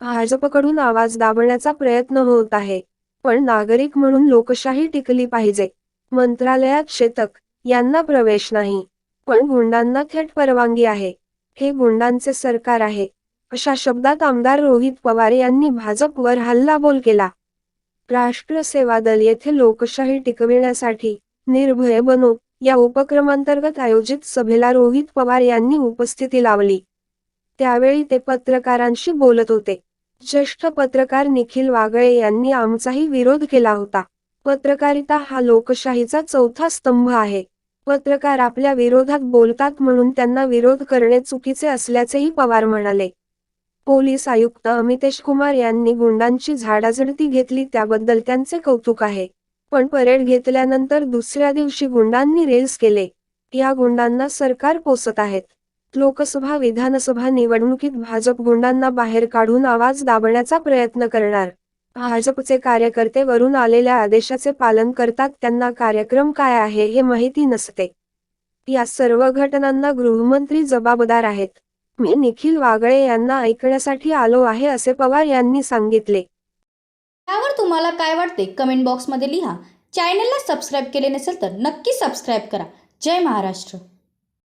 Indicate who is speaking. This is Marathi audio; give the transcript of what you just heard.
Speaker 1: भाजपकडून आवाज दाबण्याचा प्रयत्न होत आहे. पण नागरिक म्हणून लोकशाही टिकली पाहिजे. मंत्रालयात शेतक यांना प्रवेश नाही. पण गुंडांना थेट परवानगी आहे. हे गुंडांचे सरकार आहे. अशा शब्दात आमदार रोहित पवार यांनी भाजपवर हल्लाबोल केला. राष्ट्र सेवा दल येथे लोकशाही टिकविण्यासाठी निर्भय बनो या उपक्रमांतर्गत आयोजित सभेला रोहित पवार यांनी उपस्थिती लावली. त्यावेळी ते पत्रकारांशी बोलत होते. ज्येष्ठ पत्रकार निखिल वागळे यांनी आमचाही विरोध केला होता. पत्रकारिता हा लोकशाहीचा चौथा स्तंभ आहे. पत्रकार आपल्या विरोधात बोलतात म्हणून त्यांना विरोध करणे चुकीचे असल्याचेही पवार म्हणाले. पोलीस आयुक्त अमितेश कुमार यांनी गुंडांची झाडाझडती घेतली त्याबद्दल त्यांचे कौतुक आहे. पण परेड घेतल्यानंतर दुसऱ्या दिवशी गुंडांनी रेल्स केले. या गुंडांना सरकार पोसत आहेत. लोकसभा विधानसभा निवडणुकीत भाजप गुंडांना बाहेर काढून आवाज दाबण्याचा प्रयत्न करणार. भाजपचे कार्यकर्ते वरून आलेल्या आदेशाचे पालन करतात त्यांना कार्यक्रम काय आहे हे माहिती नसते. या सर्व घटनांना गृहमंत्री जबाबदार आहेत. मी निखिल वागळे यांना ऐकण्यासाठी आलो आहे असे पवार यांनी सांगितले.
Speaker 2: त्यावर तुम्हाला काय वाटते कमेंट बॉक्समध्ये लिहा. चॅनलला सबस्क्राईब केले नसेल तर नक्की सबस्क्राईब करा. जय महाराष्ट्र.